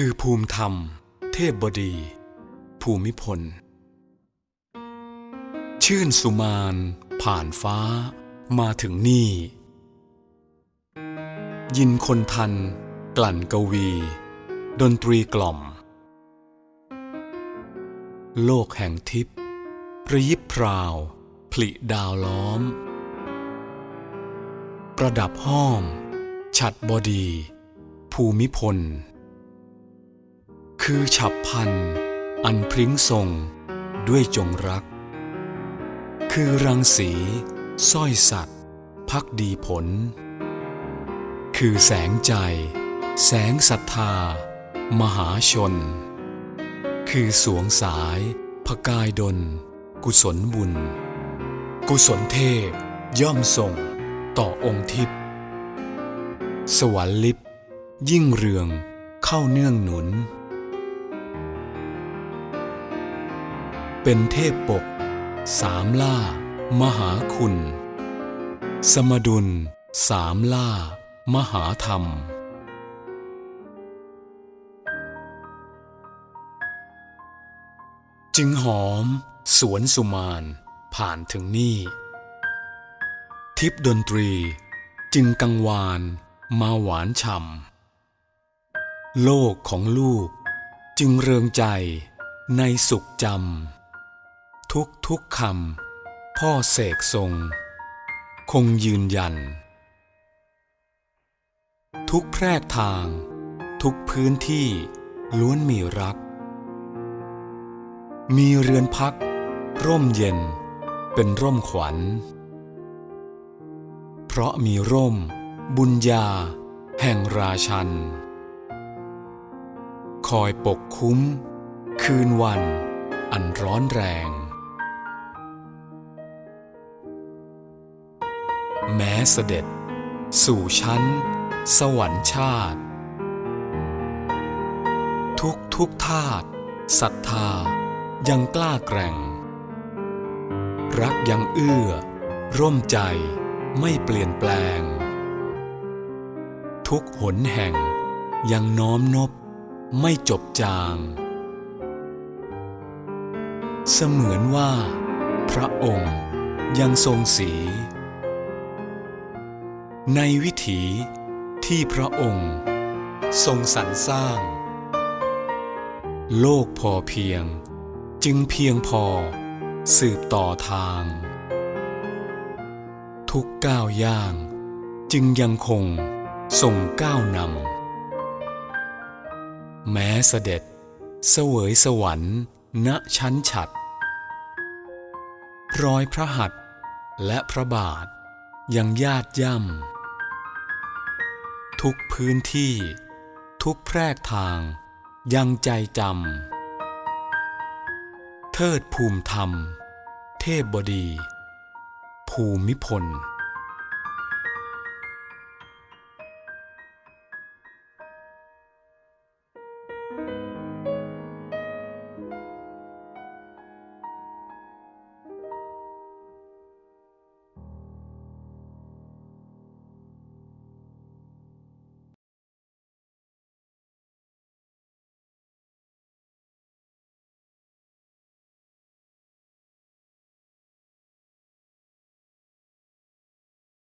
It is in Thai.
คือภูมิธรรม เทพบดี ภูมิพล ชื่นสุมานผ่านฟ้ามาถึงนี่ ยินคนทัน กลั่นกวี ดนตรีกล่อม โลกแห่งทิพย์ระยิบพราว ผลิดาวล้อม ประดับห้อม ฉัดบดี ภูมิพล คือฉับพัน อันพริ้งทรง ด้วยจงรัก คือรังสีสร้อยสัตว์ พักดีผล คือแสงใจ แสงศรัทธา มหาชน คือสวงสายพกายดล กุศลบุญ กุศลเทพ ย่อมส่ง ต่อองค์ทิพย์สวรรค์ลิบยิ่งเรืองเข้าเนื่องหนุน เป็นเทพปก สามล่า มหาคุณ สมดุล สามล่า มหาธรรม จึงหอม สวนสุมาน ผ่านถึงนี่ ทิพดนตรี จึงกังวาน มาหวานฉ่ำโลกของลูกจึงเริงใจในสุขจำ ทุกทุกคำพ่อเสกทรง คงยืนยัน ทุกแพรกทาง ทุกพื้นที่ล้วนมีรัก มีเรือนพัก ร่มเย็น เป็นร่มขวัญ เพราะมีร่ม บุญญา แห่งราชัน คอยปกคุ้ม คืนวันอันร้อนแรง แม้เสด็จ สู่ชั้น สวรรค์ชาติ ทุกทุกธาตุศรัทธายังกล้าแกร่ง รักยังเอื้อ ร่มใจไม่เปลี่ยนแปลง ทุกหนแห่งยังน้อมนบไม่จบจาง เสมือนว่า พระองค์ยังทรงสี ในวิถีที่พระองค์ทรงสรรสร้าง โลกพอเพียงจึงเพียงพอสืบต่อทาง ทุกก้าวย่างจึงยังคงส่งก้าวนำ แม้เสด็จเสวยสวรรค์ณชั้นฉัดรอยพระหัตถ์และพระบาทยังญาติย่ำ ทุกพื้นที่ ทุกแพรกทาง ยังใจจำ เทิดภูมิธรรม เทพบดี ภูมิพล